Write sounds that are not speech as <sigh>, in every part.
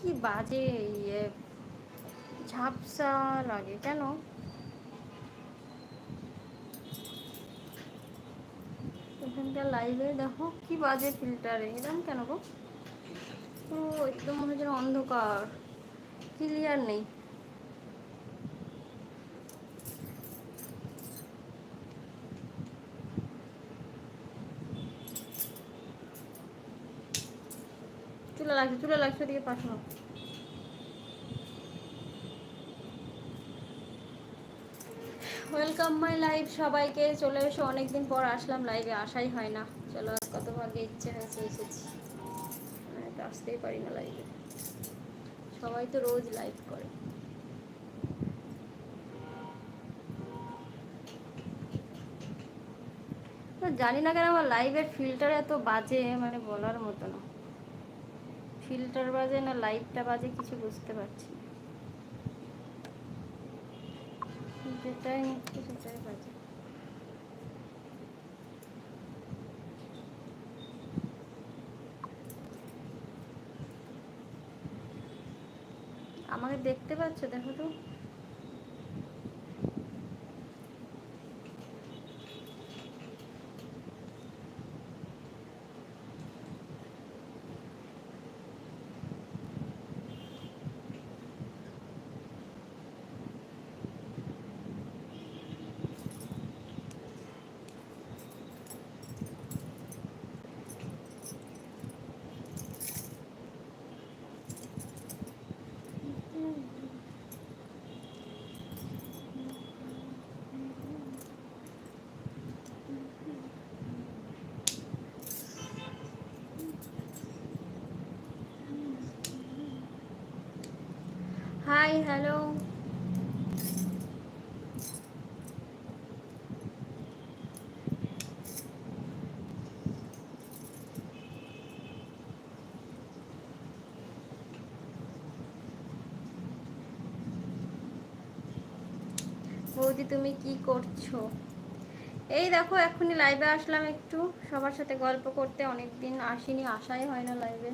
কি বাজে ইয়ে ঝাপসা লাগে, কেন? এখানকার লাইভে দেখো কি বাজে ফিল্টারে এরকম কেন গো? ও একদম মনে হচ্ছে অন্ধকার ক্লিয়ার নেই চুলা লাগছে, চুলা লাগছে ওদিকে পাঠানো ওয়েলকাম মাই লাইভ সবাইকে। চলে এসো, অনেকদিন পর আসলাম লাইভে আসাই হয় না। চলো কত ভাগে ইচ্ছে হয়েছে, এসেছি। আসতেই পারি না লাইভে সবাই তো রোজ লাইভ করে। জানি না কেন, আমার লাইভের ফিল্টার এত বাজে মানে বলার মতো না। ফিল্টার বাজে না লাইটটা বাজে কিছু বুঝতে পারছি না। বাজে। আমাকে দেখতে পাচ্ছ? দেখো তো। হাই হ্যালো বৌদি, তুমি কি করছ? এই দেখো, এখনই লাইভে আসলাম একটু। সবার সাথে গল্প করতে অনেকদিন আসিনি, আসাই হয় না লাইভে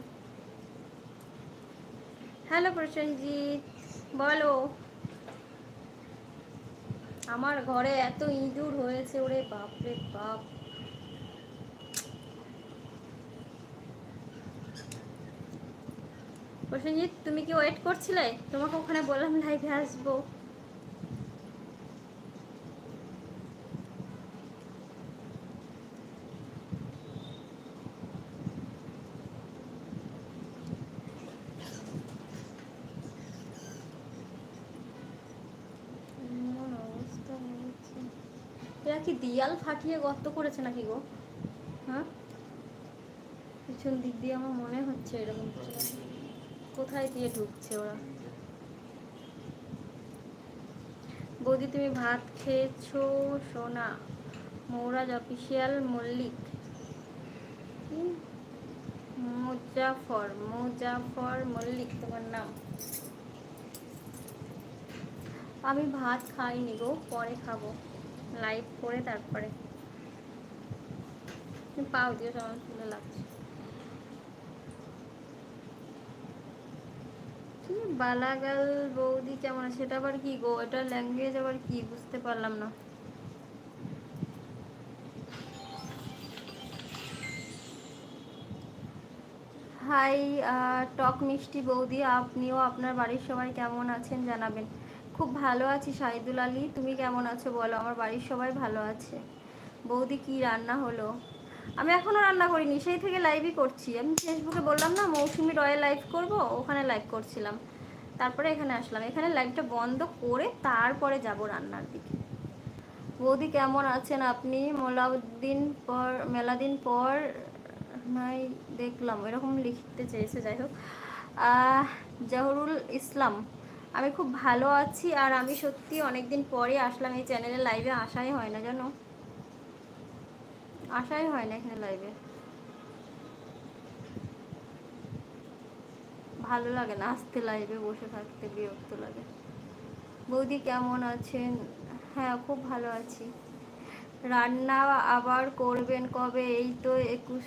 হ্যালো প্রসেনজিৎ। বলো। আমার ঘরে এত ইঁদুর হয়েছে, ওরে বাপরে বাপ। প্রসেনজিৎ, তুমি কি ওয়েট করছিলে? তোমাকে ওখানে বললাম লাইভে আসব এমন অবস্থা হয়েছে দিয়াল ফাটিয়ে গর্ত করেছে নাকি গো? হ্যাঁ? পিছন দিক দিয়ে আমার মনে হচ্ছে এরকম কোথায় দিয়ে ঢুকছে ওরা? বৌদি, তুমি ভাত খেয়েছো? সোনা, মৌরাজ, অফিসিয়াল মল্লিক। মুজাফর মুজাফর মল্লিক, তোমার নাম? আমি ভাত খাইনি গো, পরে খাব। লাইভ করে তারপরে। পাও দিয়ে সবার ফুলে লাগছে। বালাগাল বৌদি কেমন সেটা আবার কি গো? এটা ল্যাঙ্গুয়েজ আবার কি? বুঝতে পারলাম না। হাই টক মিষ্টি বৌদি, আপনিও আপনার বাড়ির সবাই কেমন আছেন জানাবেন। খুব ভালো আছি শাহিদুল আলী। তুমি কেমন আছো বলো? আমার বাড়ির সবাই ভালো আছে। বৌদি কি রান্না হলো? আমি এখনও রান্না করিনি, সেই থেকে লাইভই করছি। আমি ফেসবুকে বললাম না, মৌসুমি রয়ে লাইভ করব, ওখানে লাইভ করছিলাম। তারপরে এখানে আসলাম। এখানে লাইভটা বন্ধ করে তারপরে যাব রান্নার দিকে। বৌদি কেমন আছেন আপনি? মোলাউদ্দিন পর, মেলাদিন পর নাই, দেখলাম। এরকম লিখতে চেয়েছে, যাই হোক। জাহরুল ইসলাম। আমি খুব ভালো আছি আর আমি সত্যি অনেকদিন পরে আসলাম এই চ্যানেলে লাইভে আসাই হয় না জানো? আসাই হয় না এখানে লাইভে ভালো লাগে না আসতে লাইভে বসে থাকতে বিরক্ত লাগে। বৌদি কেমন আছেন? হ্যাঁ খুব ভালো আছি। রান্না আবার করবেন কবে? এই তো একুশ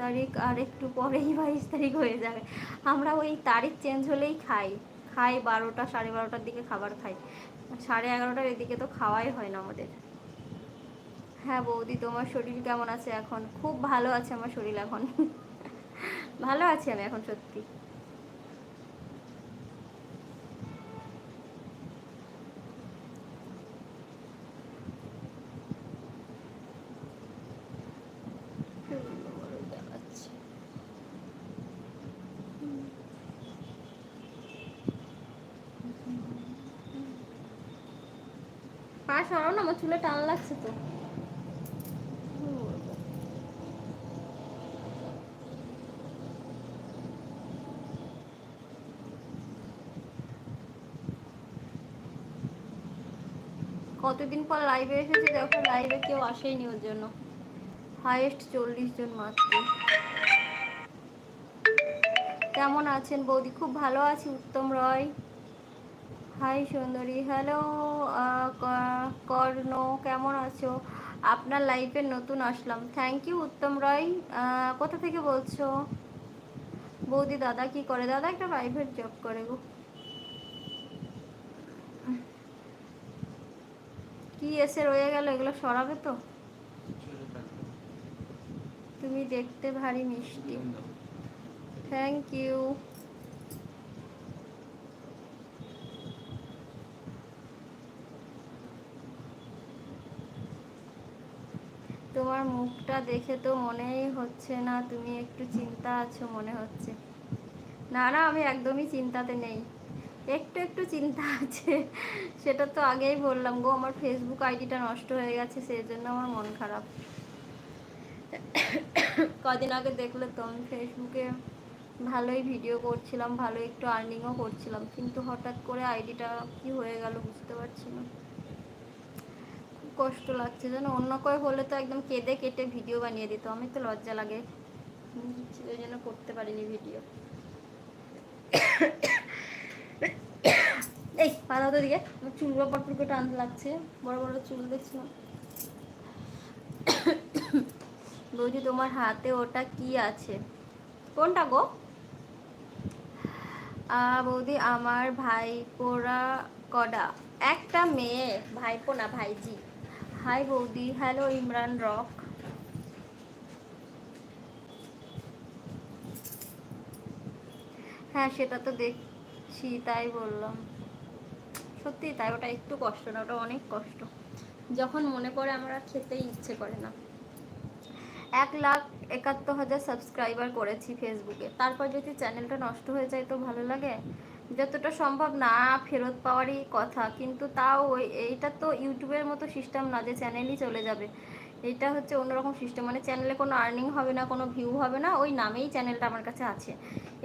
তারিখ, আর একটু পরেই বাইশ তারিখ হয়ে যাবে। আমরা ওই তারিখ চেঞ্জ হলেই খাই। খাই বারোটা, সাড়ে বারোটার দিকে খাবার খাই। সাড়ে এগারোটার এদিকে তো খাওয়াই হয় না আমাদের। হ্যাঁ বৌদি, তোমার শরীর কেমন আছে এখন? খুব ভালো আছে আমার শরীর এখন। ভালো আছি আমি এখন সত্যি। পা সরাও না, আমার চুলে টান লাগছে তো। কতদিন পর লাইভে এসেছে দেখো লাইভে কেউ আসেনি ওর জন্য। হাইয়েস্ট চল্লিশ জন মাত্র। কেমন আছেন বৌদি? খুব ভালো আছি, উত্তম রয়। হাই সুন্দরী হ্যালো কর্ণ, কেমন আছো? আপনার লাইফে নতুন আসলাম। থ্যাংক ইউ উত্তম রয়। কোথা থেকে বলছো? বৌদি, দাদা কি করে? দাদা একটা প্রাইভেট জব করে গো। কি এসে রয়ে গেল? এগুলো সরাবে তো? তুমি দেখতে ভারী মিষ্টি। থ্যাংক ইউ তোমার মুখটা দেখে তো মনেই হচ্ছে না, তুমি একটু চিন্তা আছো মনে হচ্ছে। না না, আমি একদমই চিন্তাতে নেই। একটু একটু চিন্তা আছে, সেটা তো আগেই বললাম গো, আমার ফেসবুক আইডিটা নষ্ট হয়ে গেছে সেই জন্য আমার মন খারাপ। কদিন আগে দেখলে তো আমি ফেসবুকে ভালোই ভিডিও করছিলাম, ভালো একটু আর্নিংও করছিলাম, কিন্তু হঠাৎ করে আইডিটা কি হয়ে গেল বুঝতে পারছি না। কষ্ট লাগছে যেন অন্য কেউ হলে তো একদম কেঁদে কেটে ভিডিও বানিয়ে দিত। আমি তো লজ্জা লাগে। ওই জন্য করতে পারিনি ভিডিও <coughs> এই পাতা তো দিকে আমার চুলগুলো পটপুরকে টান লাগছে। বড় বড় চুল দেখছিলাম। <coughs> বৌদি তোমার হাতে ওটা কি আছে? কোনটা গো? বৌদি আমার ভাইপোরা কডা। একটা মেয়ে ভাইপো না ভাইজি। হাই বৌদি হ্যালো ইমরান রক হ্যাঁ সেটা তো দেখছি, তাই বললাম। সত্যি, তাই ওটা একটু কষ্ট না, ওটা অনেক কষ্ট। যখন মনে পড়ে, আমার আর খেতেই ইচ্ছে করে না। এক লাখ একাত্তর হাজার সাবস্ক্রাইবার করেছি ফেসবুকে তারপর যদি চ্যানেলটা নষ্ট হয়ে যায়, তো ভালো লাগে? যতটা সম্ভব না ফেরত পাওয়ারই কথা কিন্তু তাও ওই এইটা তো ইউটিউবের মতো সিস্টেম না যে চ্যানেলই চলে যাবে এটা হচ্ছে অন্যরকম সিস্টেম মানে চ্যানেলে কোনো আর্নিং হবে না কোনো ভিউ হবে না ওই নামেই চ্যানেলটা আমার কাছে আছে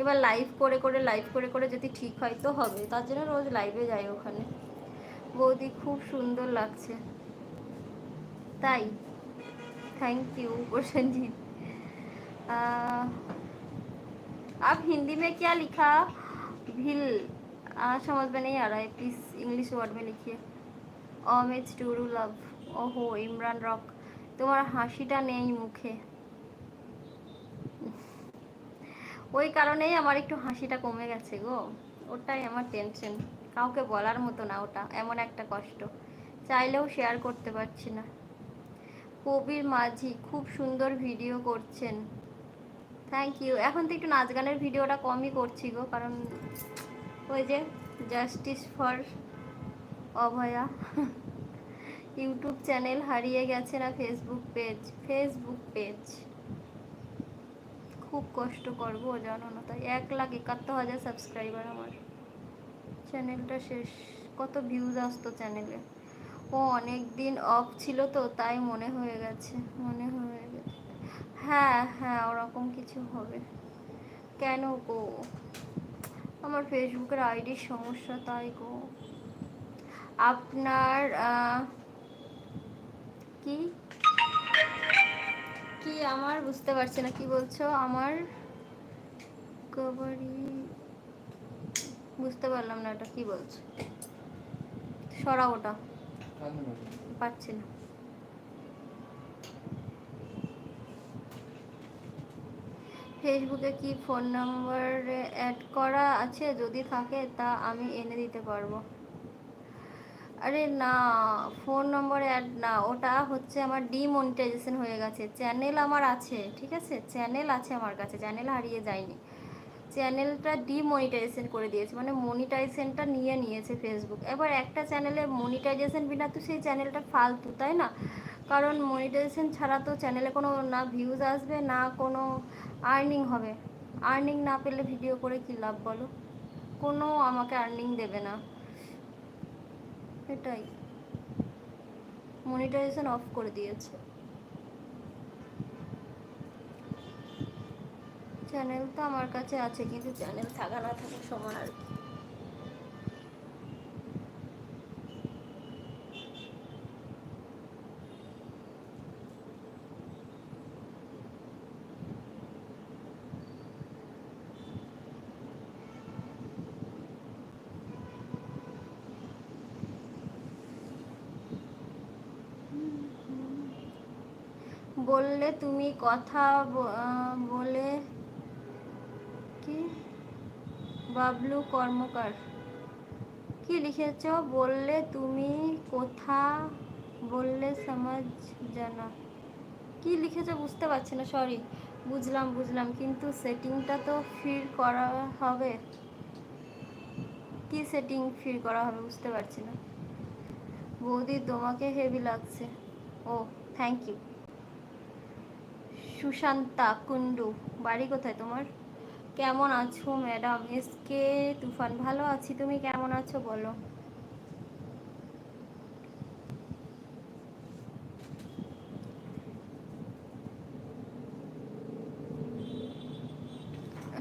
এবার লাইভ করে করে লাইভ করে করে যদি ঠিক হয় তো হবে তার জন্য রোজ লাইভে যাই ওখানে বৌদি খুব সুন্দর লাগছে তাই थैंक यू प्रसन्नजीत आप हिंदी में क्या लिखा भिल आ, समझ में नहीं आ रहा है प्लीज़ इंग्लिश वर्ड में लिखिए অমেজ টুরু লাভ ওহো ইমরান রক তোমার হাসিটা নেই মুখে ওই কারণেই আমার একটু হাসিটা কমে গেছে গো ওটাই আমার টেনশন কাউকে বলার মতো না ওটা এমন একটা কষ্ট চাইলেও শেয়ার করতে পারছি না কবির মাঝি খুব সুন্দর ভিডিও করছেন থ্যাংক ইউ এখন তো একটু নাচ গানের ভিডিওটা কমই করছি গো, কারণ ওই যে justice for Abhaya. YouTube channel হারিয়ে গেছে না ফেসবুক পেজ ফেসবুক পেজ খুব কষ্ট করব, জানো না তাই। এক লাখ একাত্তর হাজার সাবস্ক্রাইবার আমার। চ্যানেলটা শেষ। কত ভিউজ আসতো চ্যানেলে ও অনেক দিন অফ ছিল তো, তাই মনে হয়ে গেছে। মনে হয়ে হ্যাঁ হ্যাঁ ওরকম কিছু হবে। কেন গো? আমার ফেসবুকের আইডির সমস্যা তাই গো। আপনার কি? কি আমার? বুঝতে পারছি না কি বলছো? আমার কবারি বুঝতে পারলাম না এটা কি বলছো। সরা ওটা। পাচ্ছি না। ফেসবুকে কি ফোন নাম্বার অ্যাড করা আছে? যদি থাকে, তা আমি এনে দিতে পারব। আরে না, ফোন নম্বর অ্যাড না। ওটা হচ্ছে আমার ডিমনিটাইজেশন হয়ে গেছে। চ্যানেল আমার আছে, ঠিক আছে? চ্যানেল আছে আমার কাছে। চ্যানেল হারিয়ে যায়নি। চ্যানেলটা ডিমনিটাইজেশন করে দিয়েছে। মানে মনিটাইজেশনটা নিয়ে নিয়েছে ফেসবুক এবার একটা চ্যানেলে মনিটাইজেশন বিনা তো সেই চ্যানেলটা ফালতু, তাই না? কারণ মনিটাইজেশন ছাড়া তো চ্যানেলে কোনো না ভিউজ আসবে, না কোনো আর্নিং হবে। আর্নিং না পেলে ভিডিও করে কী লাভ বলো? কোনো আমাকে আর্নিং দেবে না। এটাই। মনিটাইজেশন অফ করে দিয়েছে। চ্যানেল তো আমার কাছে আছে, কিন্তু চ্যানেল থাকা না থাকা সমান আর কি। বললে তুমি কথা বলে কি? বাবলু কর্মকার। কি লিখেছ? বললে তুমি কোথা বললে সমাজ জানা। কি লিখেছ? বুঝতে পারছি না সরি বুঝলাম বুঝলাম, কিন্তু সেটিংটা তো ফির করা হবে। কি সেটিং ফির করা হবে বুঝতে পারছি না। বৌদি, তোমাকে হেভি লাগছে। ও থ্যাংক ইউ সুশান্তা কুন্ডু বাড়ি কোথায় তোমার? কেমন আছো ম্যাডাম? এস কে তুফান, ভালো আছি। তুমি কেমন আছো বলো?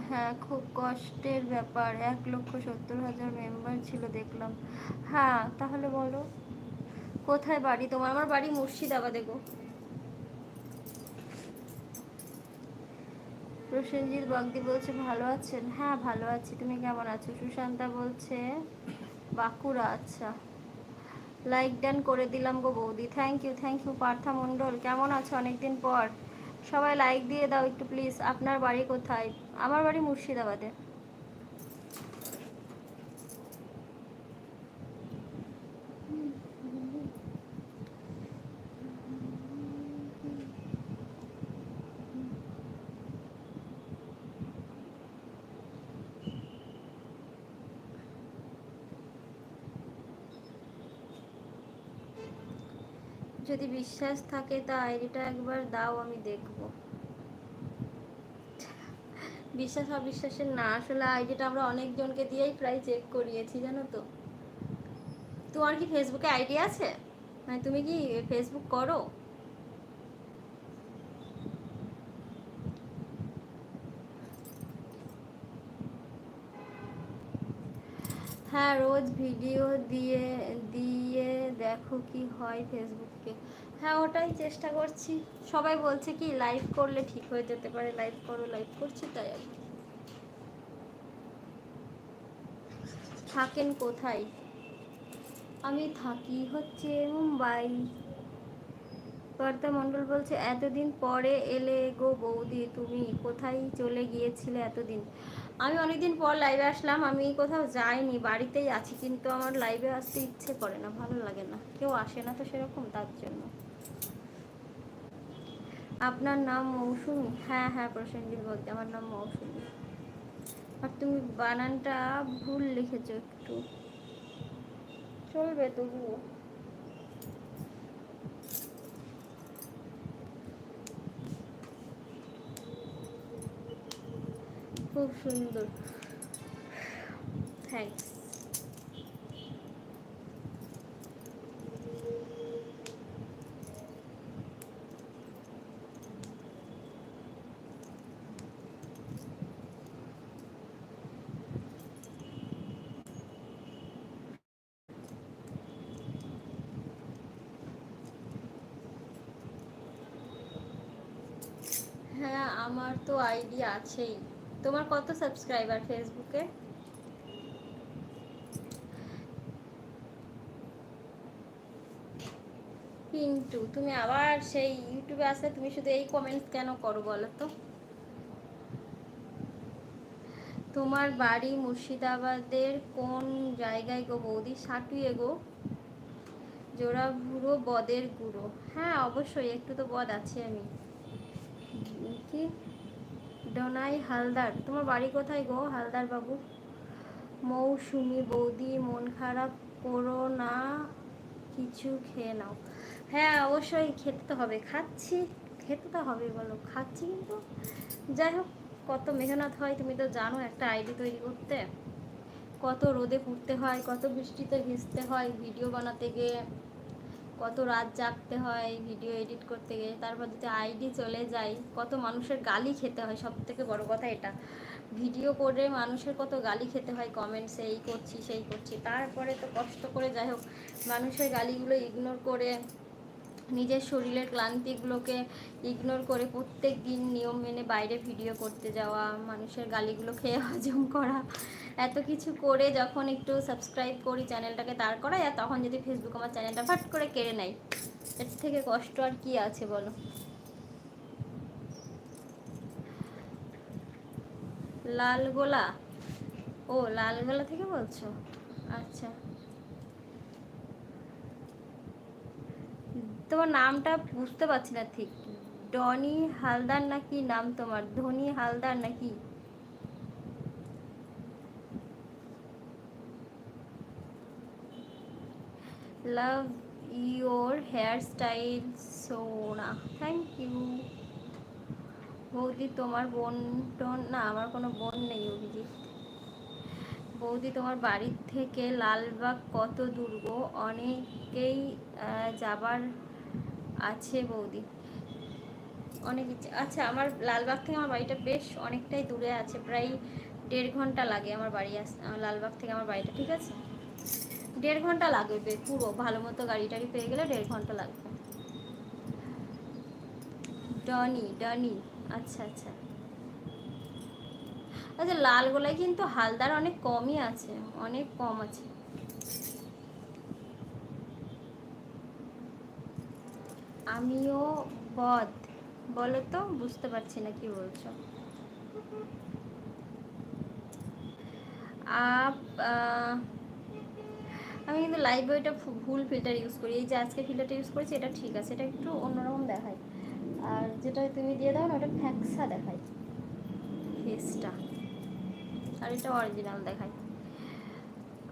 হ্যাঁ খুব কষ্টের ব্যাপার। এক লক্ষ সত্তর হাজার মেম্বার ছিল, দেখলাম। হ্যাঁ তাহলে বলো। কোথায় বাড়ি তোমার? আমার বাড়ি মুর্শিদাবাদে গো। প্রসেনজিৎ বাগদি বলছে, ভালো আছেন? হ্যাঁ ভালো আছি। তুমি কেমন আছো? সুশান্তা বলছে, বাঁকুড়া আচ্ছা। লাইক ডান করে দিলাম গো বৌদি। Thank you thank you Partha Mondal. কেমন আছো অনেকদিন পর? সবাই লাইক দিয়ে দাও একটু প্লিজ আপনার বাড়ি কোথায়? আমার বাড়ি মুর্শিদাবাদে। যদি বিশ্বাস থাকে, তা আইডিটা একবার দাও, আমি দেখব। বিশ্বাস অবিশ্বাসের না, আসলে আইডিটা আমরা অনেকজনকে দিয়েই প্রায় চেক করিয়েছি, জানো তো। তোমার কি ফেসবুকে আইডি আছে? মানে তুমি কি ফেসবুক করো? হ্যাঁ রোজ ভিডিও দিয়ে দিয়ে দেখো কি হয় ফেসবুককে হ্যাঁ ওটাই চেষ্টা করছি। সবাই বলছে কি লাইভ করলে ঠিক হয়ে যেতে পারে। লাইভ করো লাইভ করছি, তাই আর থাকেন কোথায়? আমি থাকি হচ্ছে মুম্বাই। কর্তা মণ্ডল বলছে, এতদিন পরে এলে গো বৌদি, তুমি কোথায় চলে গিয়েছিলে এতদিন? আমি অনেকদিন পর লাইভে আসলাম, আমি কোথাও যাইনি, বাড়িতেই আছি, কিন্তু আমার লাইভে আসতে ইচ্ছে করে না, ভালো লাগে না। কেউ আসে না তো সেরকম তার জন্য। আপনার নাম মৌসুমি? হ্যাঁ হ্যাঁ প্রসেনজিৎ বলতে আমার নাম মৌসুমি। আর তুমি বানানটা ভুল লিখেছো একটু। চলবে তবুও। খুব সুন্দর। থ্যাংকস হ্যাঁ আমার তো আইডি আছেই। তোমার কত সাবস্ক্রাইবার ফেসবুকে পিন্টু, তুমি আবার সেই ইউটিউবে আসলে তুমি শুধু এই কমেন্টস কেন করো বলো তো? তোমার বাড়ি মুর্শিদাবাদের কোন জায়গায় গো বৌদি? সাটুয়ে গো। জোড়া ভুড়ো বদের গুঁড়ো। হ্যাঁ অবশ্যই, একটু তো বদ আছে আমি। কি? ডোনাই হালদার। তোমার বাড়ি কোথায় গো, হালদার বাবু? মৌসুমি বৌদি, মন খারাপ করো না, কিছু খেয়ে নাও। হ্যাঁ অবশ্যই খেতে তো হবে, খাচ্ছি, খেতে তো হবে বলো, খাচ্ছি কিন্তু। যাই হোক, কত মেহনত হয়, তুমি তো জানো, একটা আইডি তৈরি করতে। কত রোদে পুড়তে হয়, কত বৃষ্টিতে ভিজতে হয়, ভিডিও বানাতে গিয়ে। কত রাত জাগতে হয় ভিডিও এডিট করতে গিয়ে তারপর যদি আইডি চলে যায়, কত মানুষের গালি খেতে হয় সব থেকে বড় কথা এটা। ভিডিও করে মানুষের কত গালি খেতে হয় কমেন্টসে এই করছি, সেই করছি, তারপরে তো কষ্ট করে যাই হোক, মানুষের গালিগুলো ইগনোর করে নিজের শরীরের ক্লান্তিগুলোকে ইগনোর করে প্রত্যেক দিন নিয়ম মেনে বাইরে ভিডিও করতে যাওয়া, মানুষের গালিগুলো খেয়ে হজম করা, এত কিছু করে যখন একটু সাবস্ক্রাইব করি চ্যানেলটাকে দাঁড় করাই, আর তখন যদি ফেসবুক আমার চ্যানেলটা ফাট করে কেড়ে নেয়, এর থেকে কষ্ট আর কি আছে বলো? লালগোলা? ও, লালগোলা থেকে বলছো? আচ্ছা। তোমার নামটা বুঝতে পারছি না ঠিক। ডনি হালদার নাকি নাম তোমার? ধনী হালদার নাকি? লাভ ইউর হেয়ার স্টাইল সোনা। থ্যাংক ইউ বৌদি, তোমার বোন টোন না, আমার কোনো বোন নেই অভিজিৎ। বৌদি, তোমার বাড়ির থেকে লালবাগ কত দূর গো? অনেকেই যাবার আছে বৌদি। অনেক ইচ্ছে আচ্ছা আমার লালবাগ থেকে আমার বাড়িটা বেশ অনেকটাই দূরে আছে, প্রায় দেড় ঘণ্টা লাগে আমার বাড়ি আস লালবাগ থেকে আমার বাড়িটা, ঠিক আছে? দেড় ঘণ্টা লাগবে পুরো, ভালো মতো গাড়ি টাড়ি পেয়ে গেলে দেড় ঘণ্টা লাগবে। ডনি ডনি আচ্ছা আচ্ছা। আচ্ছা লাল গোলায় কিন্তু হালদার অনেক কমই আছে, অনেক কম আছে। আমিও বদ। বলো তো, বুঝতে পারছি না কি বলছো। আপ আমি কিন্তু লাইভ ওইটা ভুল ফিল্টার ইউজ করি। এই যে আজকে ফিল্টারটা ইউজ করেছি, এটা ঠিক আছে, এটা একটু অন্যরকম দেখায়। আর যেটা তুমি দিয়ে দাও না, ওটা ফ্যাক্সা দেখায়। ফেসটা। আর এটা অরিজিনাল দেখায়।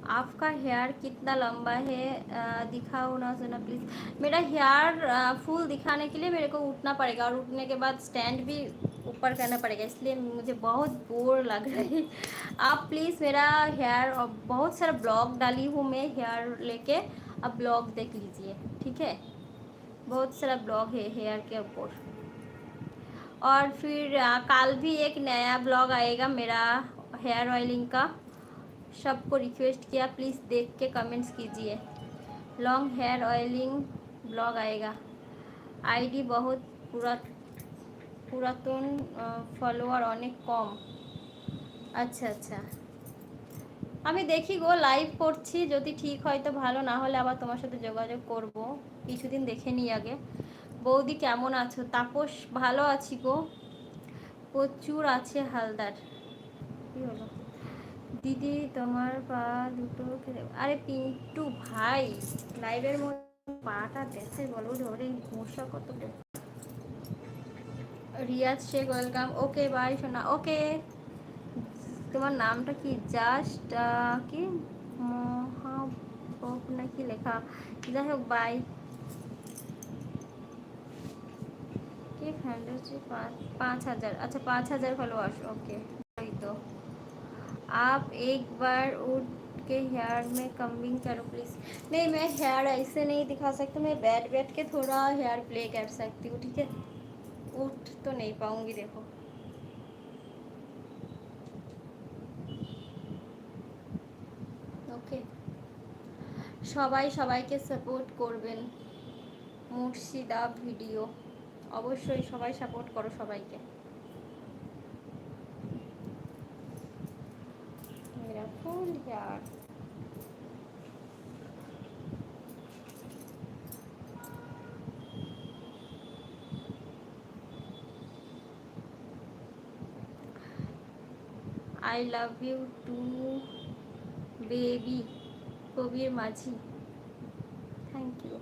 आपका हेयर कितना लंबा है? दिखाओ ना सुना प्लीज़ मेरा हेयर फुल दिखाने के लिए मेरे को उठना पड़ेगा और उठने के बाद स्टैंड भी ऊपर करना पड़ेगा, इसलिए मुझे बहुत बोर लग रहा है। आप प्लीज़ मेरा हेयर, और बहुत सारा ब्लॉग डाली हूँ मैं हेयर लेके। अब ब्लॉग देख लीजिए, ठीक है? बहुत सारा ब्लॉग है हेयर के ऊपर। और फिर कल भी एक नया ब्लॉग आएगा मेरा हेयर ऑयलिंग का। सबको रिक्वेस्ट किया प्लीज़ देख के कमेंट्स कीजिए लॉन्ग हेयर ऑयलिंग ब्लॉग आएगा आईडी बहुत पूरा পুরাতন ফলোয়ার অনেক কম আচ্ছা আচ্ছা আমি দেখি গো লাইভ করছি যদি ঠিক হয় তো ভালো না হলে আবার তোমার সাথে যোগাযোগ করব কিছুদিন দেখে নিই আগে বৌদি কেমন আছো তাপস ভালো আছি গো প্রচুর আছে হালদার কি হলো দিদি, তোমার পা দুটো আরে পিন্টু ভাই লাইভের মধ্যে পাটা দেখে বলো, ধরে মশা কত Riaz Sheikh, welcome. Okay, bye, সোনা। ওকে, তোমার নামটা কি? জাস্ট কি? মহাপ নাকি লেখা? যাই হোক, বাই। কি ফ্যান্ডাসি পাঁচ হাজার? আচ্ছা পাঁচ হাজার ফলোয়ার্স ওকে। आप एक बार उठ के हेयर में कम्बिंग करो प्लीज़ नहीं मैं हेयर ऐसे नहीं दिखा सकती मैं बैठ बैठ के थोड़ा हेयर प्ले कर सकती हूँ ठीक है उठ तो नहीं पाऊँगी देखो ওকে সবাই সবাইকে সাপোর্ট করবেন মুর্শিদা ভিডিও অবশ্যই সবাই সাপোর্ট করো সবাইকে hair I love you too baby Kabir Majhi thank you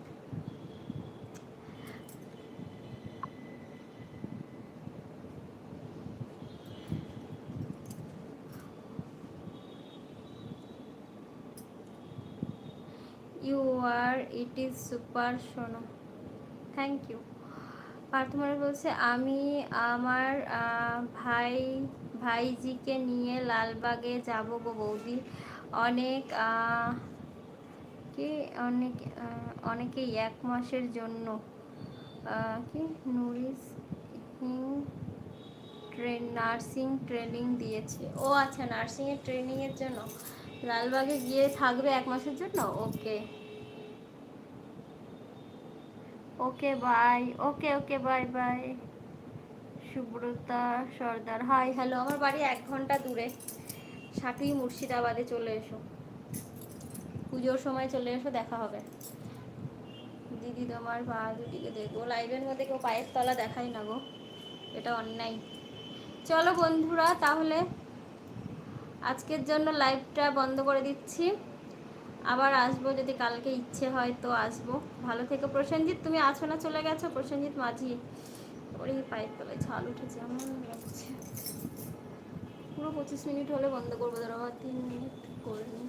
you is super সোনো thank you পার্থমার বলছে, আমি আমার ভাই, ভাইজিকে নিয়ে লালবাগে যাব গো বৌদি। অনেক কি, অনেক অনেকেই এক মাসের জন্য কি নুরিস ট্রেন নার্সিং ট্রেনিং দিয়েছে। ও আচ্ছা নার্সিংয়ের ট্রেনিংয়ের জন্য? লালবাগে গিয়ে থাকবে এক মাসের জন্য? Okay okay bye okay okay bye bye Subrata Sardar. Hi hello আমার বাড়ি এক ঘণ্টা দূরে। সাটুই মুর্শিদাবাদে চলে এসো। পুজোর সময় চলে এসো, দেখা হবে। দিদি তোমার পা দুদিকে দেখব লাইভের মধ্যে কেউ পায়ের তলা দেখাই না গো। এটা অন্যায়। চলো বন্ধুরা, তাহলে আজকের জন্য লাইভটা বন্ধ করে দিচ্ছি। আবার আসব, যদি কালকে ইচ্ছে হয় তো আসব। ভালো থেকে প্রসেনজিৎ, তুমি আছো না চলে গেছো? প্রসেনজিৎ মাঝি। ওরই পায়ের তলায় ছাল উঠেছে, আমার লাগছে পুরো পঁচিশ মিনিট হলে বন্ধ করব, ধরো তিন মিনিট করে নিই।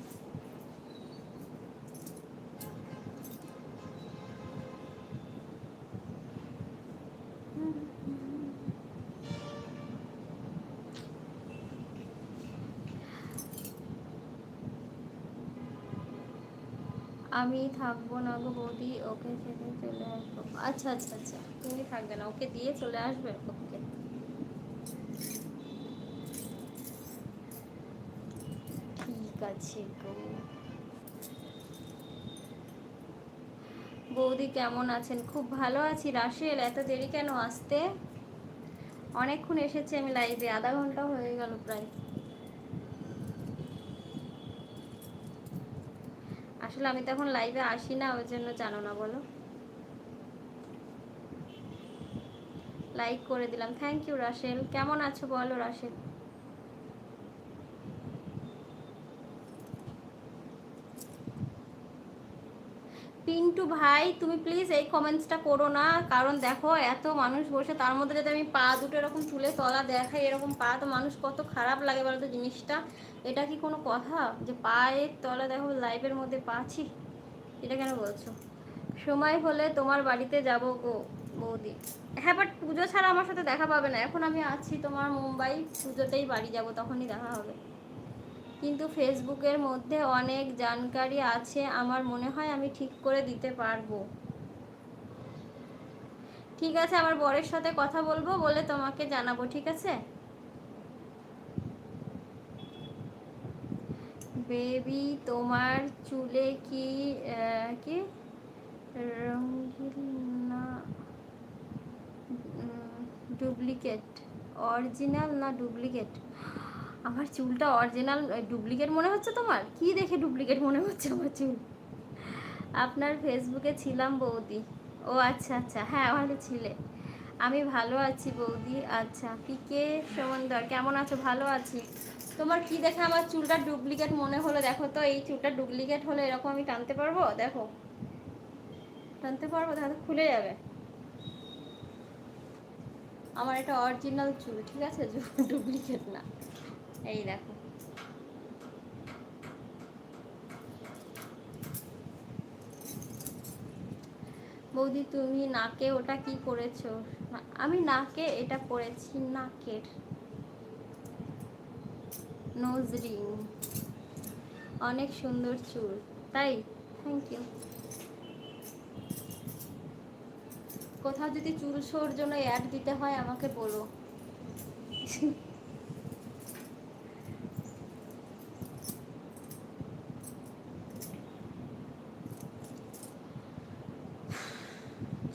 আমি থাকব না গো বৌদি, ওকে ছেড়ে চলে আসব। আচ্ছা আচ্ছা আচ্ছা তুমি থাকবে না, ওকে দিয়ে চলে আসবে ওকে? ঠিক আছে গো। বৌদি কেমন আছেন? খুব ভালো আছি। রাশেল এত দেরি কেন আসতে? অনেকক্ষণ এসেছি আমি লাইভে আধা ঘণ্টা হয়ে গেল প্রায়। আসলে আমি তো এখন লাইভে আসি না, ওই জন্য জানো না, বলো। লাইক করে দিলাম। থ্যাংক ইউ রাশেল কেমন আছো বলো রাশেল পিন্টু ভাই, তুমি প্লিজ এই কমেন্টসটা করো না। কারণ দেখো, এত মানুষ বসে, তার মধ্যে যদি আমি পা দুটো এরকম তুলে তলা দেখাই, এরকম পা, তো মানুষ কত খারাপ লাগে বলতো জিনিসটা। এটা কি কোনো কথা? যে পায়ের তলা দেখো লাইভের মধ্যে পাচ্ছি এটা কেন বলছো? সময় হলে তোমার বাড়িতে যাব গো বৌদি। হ্যাঁ বাট পুজো ছাড়া আমার সাথে দেখা পাবে না। এখন আমি আছি তোমার মুম্বাই, পুজোতেই বাড়ি যাব, তখনই দেখা হবে। কিন্তু ফেসবুকের মধ্যে অনেক জানকারি আছে, আমার মনে হয় আমি ঠিক করে দিতে পারব। ঠিক আছে, আমার বরের সাথে কথা বলব, বলে তোমাকে জানাব, ঠিক আছে? বেবি, তোমার চুলে কি কি? রঙিন না ডুপ্লিকেট, অরিজিনাল না ডুপ্লিকেট? আমার চুলটা অরিজিনাল ডুপ্লিকেট মনে হচ্ছে তোমার? কি দেখে ডুপ্লিকেট মনে হচ্ছে আমার চুল? আপনার ফেসবুকে ছিলাম বৌদি। ও আচ্ছা আচ্ছা। হ্যাঁ ভালো ছিলে। আমি ভালো আছি বৌদি। আচ্ছা পিকে সমন্দর, কেমন আছো? ভালো আছি। তোমার কি দেখে আমার চুলটা ডুপ্লিকেট মনে হলো? দেখো তো, এই চুলটা ডুপ্লিকেট হলে এরকম আমি টানতে পারব? দেখো। টানতে পারব? তাহলে খুলে যাবে। আমার এটা অরিজিনাল চুল, ঠিক আছে? <laughs> ডুপ্লিকেট না। এই দেখো। বৌদি, তুমি নাকে ওটা কি করেছ? আমি নাকে এটা করেছি, নাকের। নোজ রিং অনেক সুন্দর চুল, তাই? থ্যাংক ইউ কোথাও যদি চুল শোর জন্য অ্যাড দিতে হয়, আমাকে বলো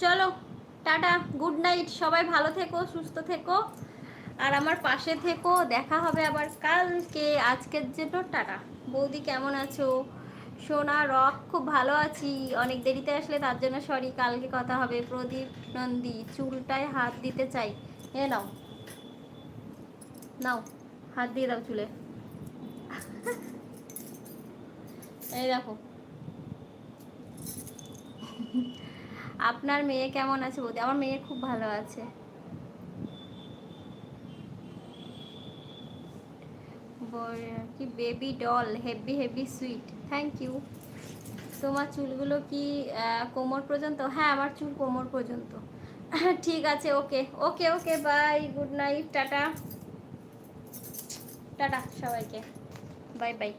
চলো টাটা গুড নাইট সবাই ভালো থেকো, সুস্থ থেকো। আর আমার পাশে থেকো। দেখা হবে আবার কালকে। আজকের জন্য টাটা। বৌদি, কেমন আছো? সোনা, রক, খুব ভালো আছি। অনেক দেরিতে আসলে তার জন্য সরি কালকে কথা হবে। প্রদীপ, নন্দী, চুলটায় হাত দিতে চাই। এ নাও। নাও। হাত দিয়ে দাও চুলে। এই দেখো। আপনার মেয়ে কেমন আছে বৌদি? আমার মেয়ে খুব ভালো আছে। কি baby doll heavy heavy sweet thank you তোমার চুলগুলো কি কোমর পর্যন্ত? হ্যাঁ আমার চুল কোমর পর্যন্ত। <laughs> ঠিক আছে okay okay okay bye good night tata. Tata, সবাইকে। Bye bye